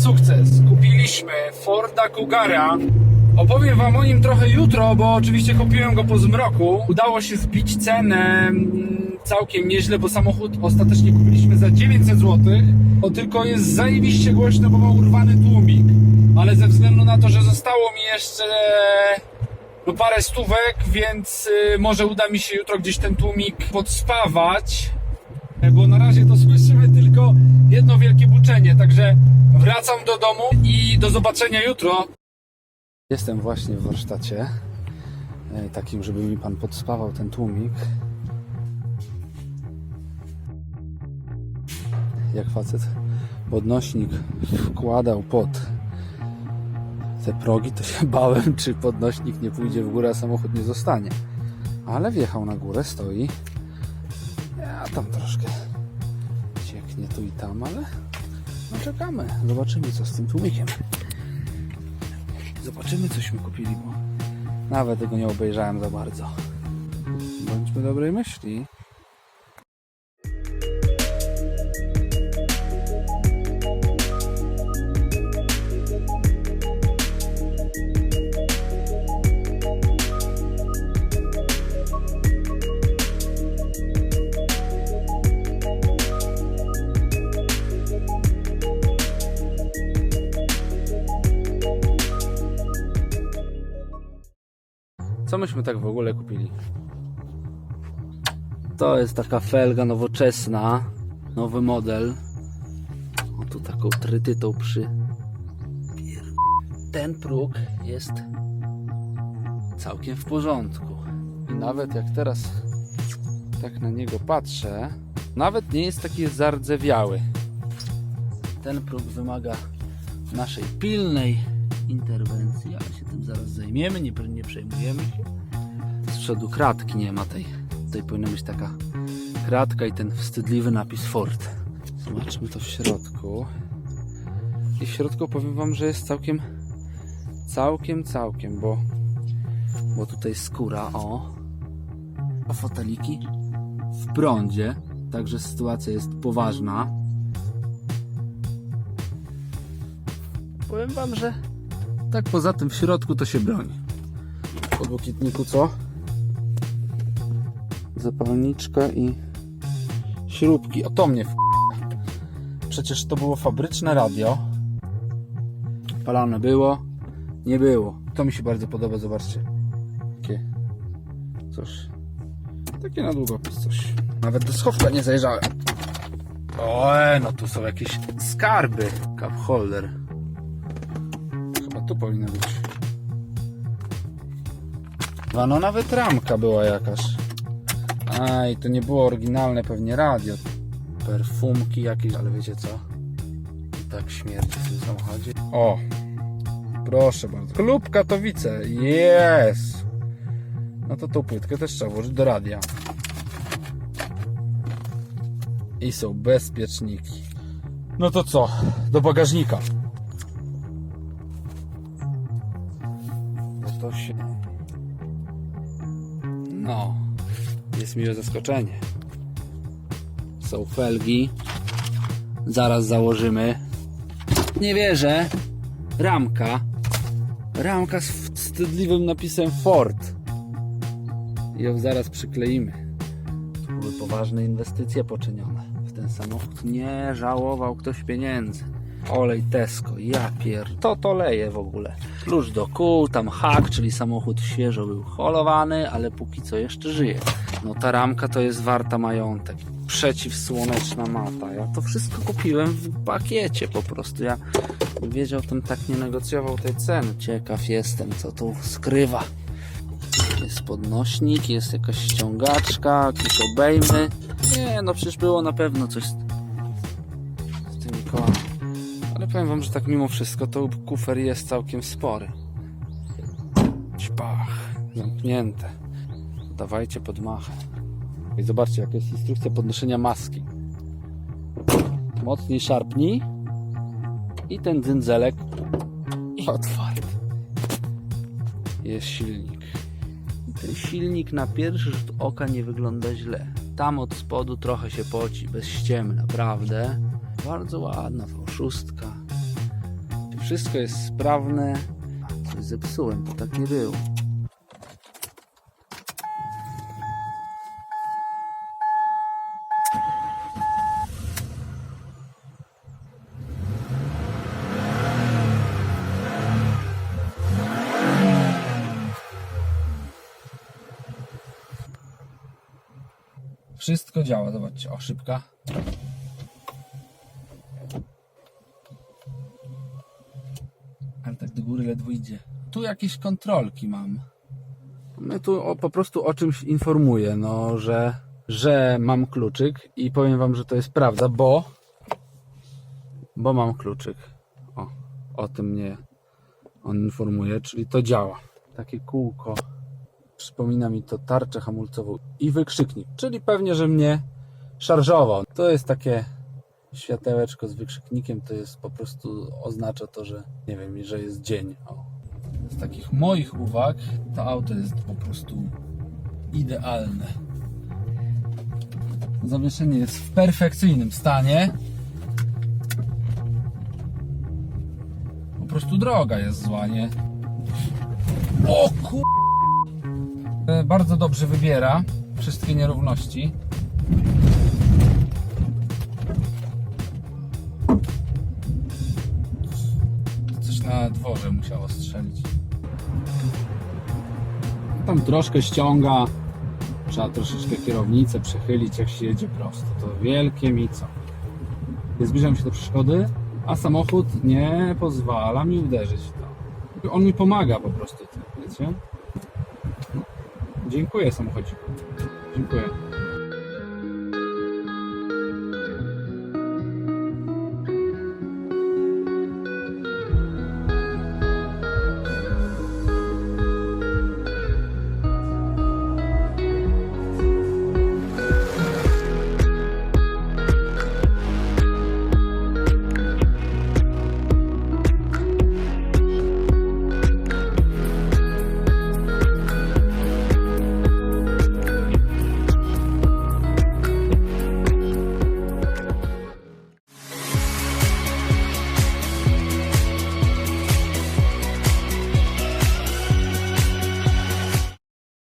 sukces. Kupiliśmy Forda Kugara. Opowiem wam o nim trochę jutro, bo oczywiście kupiłem go po zmroku. Udało się zbić cenę mm, całkiem nieźle, bo samochód ostatecznie kupiliśmy za 900 zł. O tylko jest zajebiście głośno, bo ma urwany tłumik. Ale ze względu na to, że zostało mi jeszcze no parę stówek, więc y, może uda mi się jutro gdzieś ten tłumik podspawać, bo na razie to słyszymy tylko jedno wielkie buczenie, także wracam do domu i do zobaczenia jutro. Jestem właśnie w warsztacie, e, takim, żeby mi pan podspawał ten tłumik. Jak facet podnośnik wkładał pod te progi, to się bałem, czy podnośnik nie pójdzie w górę, a samochód nie zostanie. Ale wjechał na górę, stoi. Ja tam troszkę cieknie tu i tam, ale no czekamy. Zobaczymy, co z tym tłumikiem. Zobaczymy, cośmy kupili, bo nawet tego nie obejrzałem za bardzo. Bądźmy dobrej myśli. Myśmy tak w ogóle kupili? To jest taka felga nowoczesna, nowy model. O tu taką trytytą przy. Ten próg jest całkiem w porządku. I nawet jak teraz tak na niego patrzę, nawet nie jest taki zardzewiały. Ten próg wymaga naszej pilnej interwencji, ale się tym zaraz zajmiemy, nie, nie przejmujemy się. Z przodu kratki nie ma tej. Tutaj powinna być taka kratka i ten wstydliwy napis Ford. Zobaczmy to w środku. I w środku powiem Wam, że jest całkiem, całkiem, całkiem, bo, bo tutaj skóra, o, a foteliki w prądzie, także sytuacja jest poważna. Powiem Wam, że tak poza tym w środku to się broni. W podłokietniku co? Zapalniczka i śrubki. O to mnie w... Przecież to było fabryczne radio. Palane było, nie było. To mi się bardzo podoba, zobaczcie. Takie coś. Takie na długopis coś. Nawet do schowka nie zajrzałem. Oe, no tu są jakieś skarby. Cup holder. Tu być. A no nawet ramka była jakaś. A i to nie było oryginalne pewnie radio. Perfumki jakieś, ale wiecie co? I tak śmierdzi w tym samochodzie. O! Proszę bardzo. Klub Katowice. Jest! No to tą płytkę też trzeba włożyć do radia. I są bezpieczniki. No to co? Do bagażnika. Się. No, jest miłe zaskoczenie. Są felgi. Zaraz założymy. Nie wierzę. Ramka. Ramka z wstydliwym napisem Ford. Ją zaraz przykleimy. Były poważne inwestycje poczynione w ten samochód. Nie żałował ktoś pieniędzy. Olej Tesco, ja pier... To to leje w ogóle. Klucz do kół, tam hak, czyli samochód świeżo był holowany, ale póki co jeszcze żyje. No ta ramka to jest warta majątek. Przeciwsłoneczna mata. Ja to wszystko kupiłem w pakiecie po prostu. Ja wiedział, tym tak nie negocjował tej ceny. Ciekaw jestem, co tu skrywa. Jest podnośnik, jest jakaś ściągaczka, jakieś obejmy. Nie, no przecież było na pewno coś z tymi kołami. Powiem wam, że tak mimo wszystko to kufer jest całkiem spory. Ćpach, zamknięte. Dawajcie pod machę. I zobaczcie, jaka jest instrukcja podnoszenia maski. Mocniej szarpnij i ten dzyndzelek i otwarty. Jest silnik. Ten silnik na pierwszy rzut oka nie wygląda źle. Tam od spodu trochę się poci, bez ściemy, naprawdę. Bardzo ładna V6. Wszystko jest sprawne. Coś zepsułem, to tak nie było. Wszystko działa, zobaczcie, o szybka. Ledwo idzie. Tu jakieś kontrolki mam. My tu o, po prostu o czymś informuję, no, że, że mam kluczyk i powiem wam, że to jest prawda, bo bo mam kluczyk. O, o tym mnie on informuje, czyli to działa. Takie kółko. Przypomina mi to tarczę hamulcową i wykrzyknik, czyli pewnie, że mnie szarżował. To jest takie światełeczko z wykrzyknikiem, to jest po prostu oznacza to, że nie wiem, że jest dzień. O. Z takich moich uwag to auto jest po prostu idealne. Zawieszenie jest w perfekcyjnym stanie. Po prostu droga jest zła, nie? O kur... E, Bardzo dobrze wybiera wszystkie nierówności. Na dworze musiało strzelić. Tam troszkę ściąga. Trzeba troszeczkę kierownicę przechylić, jak się jedzie prosto. To wielkie mico. Zbliżam się do przeszkody, a samochód nie pozwala mi uderzyć w to. On mi pomaga po prostu, wiecie? Dziękuję samochodziku. Dziękuję.